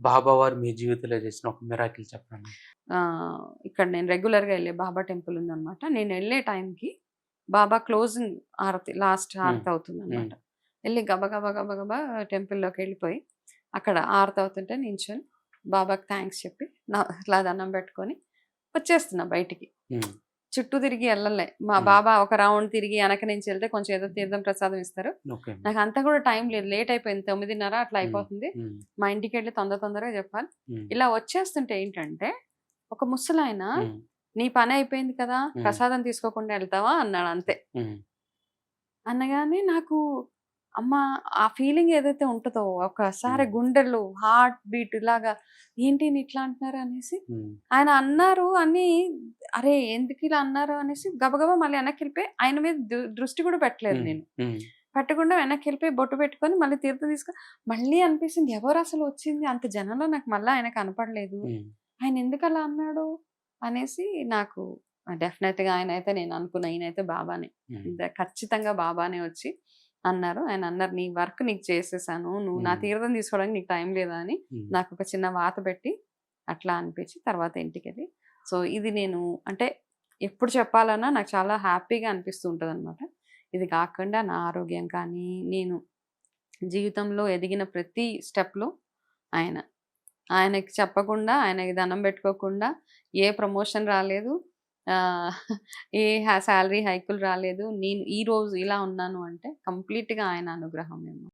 బాబా వారు మీ జీవితంలో చేసిన ఒక మిరాకిల్ చెప్పండి. ఇక్కడ నేను రెగ్యులర్గా వెళ్ళే బాబా టెంపుల్ ఉందన్నమాట. నేను వెళ్ళే టైంకి బాబా క్లోజింగ్ ఆరతి లాస్ట్ ఆరతి అవుతుంది అనమాట వెళ్ళి గబ గబ గబ గబ టెంపుల్లోకి వెళ్ళిపోయి అక్కడ ఆరతి అవుతుంటే నించొని బాబాకి థ్యాంక్స్ చెప్పి నా ఇట్లా దండం పెట్టుకొని వచ్చేస్తున్నా బయటికి. చుట్టూ తిరిగి వెళ్ళలే మా. బాబా ఒక రౌండ్ తిరిగి వెనక నుంచి వెళ్తే కొంచెం ఏదో తీర్థం ప్రసాదం ఇస్తారు. నాకు అంతా కూడా టైం లేదు. లేట్ అయిపోయింది. తొమ్మిదిన్నర అట్లా. అయిపోతుంది. మా ఇంటికి వెళ్ళి తొందర తొందరగా చెప్పాలి. ఇలా వచ్చేస్తుంటే ఏంటంటే ఒక ముసలాయన నీ పని అయిపోయింది కదా. ప్రసాదం తీసుకోకుండా వెళ్తావా అన్నాడు అంతే. అనగానే నాకు అమ్మ ఆ ఫీలింగ్ ఏదైతే ఉంటుందో ఒకసారి. గుండెలు హార్ట్ బీట్ ఇలాగా ఏంటి ఇట్లా అంటున్నారు? అనేసి ఆయన అన్నారు అని అరే! ఎందుకు ఇలా అన్నారు? అనేసి గబగబా మళ్ళీ వెనక్కి వెళ్ళిపోయి ఆయన మీద దృష్టి కూడా పెట్టలేదు నేను. పెట్టకుండా వెనక్కి వెళ్ళిపోయి బొట్టు పెట్టుకొని మళ్ళీ తీర్థం తీసుకొని మళ్ళీ అనిపిస్తుంది ఎవరు అసలు వచ్చింది? అంత జనంలో నాకు మళ్ళీ ఆయన కనపడలేదు. ఆయన ఎందుకు అలా అన్నాడు? అనేసి నాకు డెఫినెట్గా ఆయన అయితే నేను అనుకున్న ఈయన అయితే బాబానే ఖచ్చితంగా బాబానే వచ్చి అన్నారు. ఆయన అన్నారు నీ వర్క్ నీకు చేసేసాను. నువ్వు నా. తీర్థం తీసుకోవడానికి నీకు టైం లేదా? అని నాకు ఒక చిన్న వాత పెట్టి అట్లా అనిపించి తర్వాత ఇంటికి వెళ్ళి సో ఇది నేను అంటే ఎప్పుడు చెప్పాలన్నా నాకు చాలా హ్యాపీగా అనిపిస్తూ ఉంటుంది అనమాట ఇది కాకుండా నా ఆరోగ్యం కానీ నేను జీవితంలో ఎదిగిన ప్రతి స్టెప్లో ఆయన. ఆయనకి చెప్పకుండా ఆయనకి దండం పెట్టుకోకుండా ఏ ప్రమోషన్ రాలేదు ఏ శాలరీ హైకులు రాలేదు. నేను ఈ రోజు ఇలా ఉన్నాను అంటే కంప్లీట్గా ఆయన అనుగ్రహం ఏమో